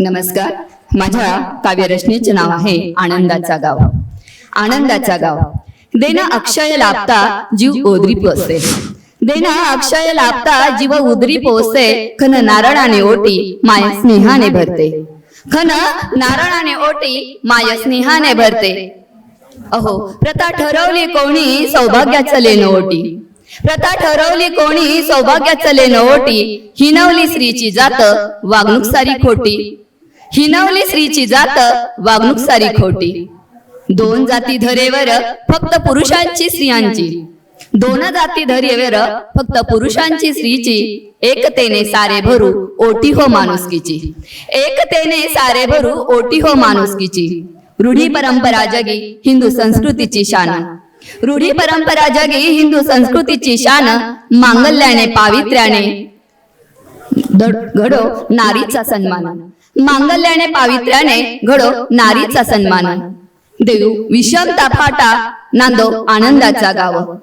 नमस्कार. माझ्या काव्यरचनेचे नाव आहे आनंदाचा गाव. आनंदाचा गाव. देना अक्षय लाभता जीव ओदरी पोसे. देना अक्षय लाभता जीव उदरी पोसे. खन नारळाने ओटी माय स्नेहाने भरते. खन नारळाने ओटी माय स्नेहाने भरते. अहो प्रथा ठरवली कोणी सौभाग्याचं लेणं ओटी. प्रथा ठरवली कोणी सौभाग्याचं लेणं ओटी. हिनवली स्त्रीची जात वागणूक सारी खोटी. हिनवली स्त्रीची जात वागणूक सारी खोटी. दोन जाती धरेवर फक्त पुरुषांची स्त्रियांची. दोन जाती धरेवर फक्त पुरुषांची स्त्रीची एकतेने सारे भरू ओटी हो माणुसकीची. एकतेने सारे भरू ओटी हो माणुसकीची. रूढी परंपरा जगी हिंदू संस्कृतीची शान. रूढी परंपरा जगी हिंदू संस्कृतीची शान. मांगल्याने पावित्र्याने. घडो नारीचा सन्मान. मांगल्याने पावित्र्याने घडो नारीचा सन्मान. देऊ विषमता फाटा नांदो आनंदाचा गाव.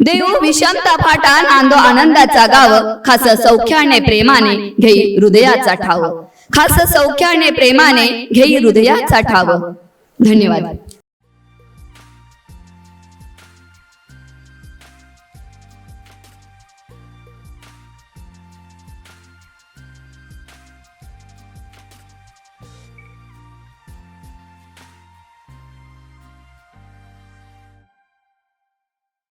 देऊ विषमता फाटा नांदो आनंदाचा गाव. खास सौख्याने प्रेमाने घेई हृदयाचा ठाव. खास सौख्याने प्रेमाने घेई हृदयाचा ठाव. धन्यवाद.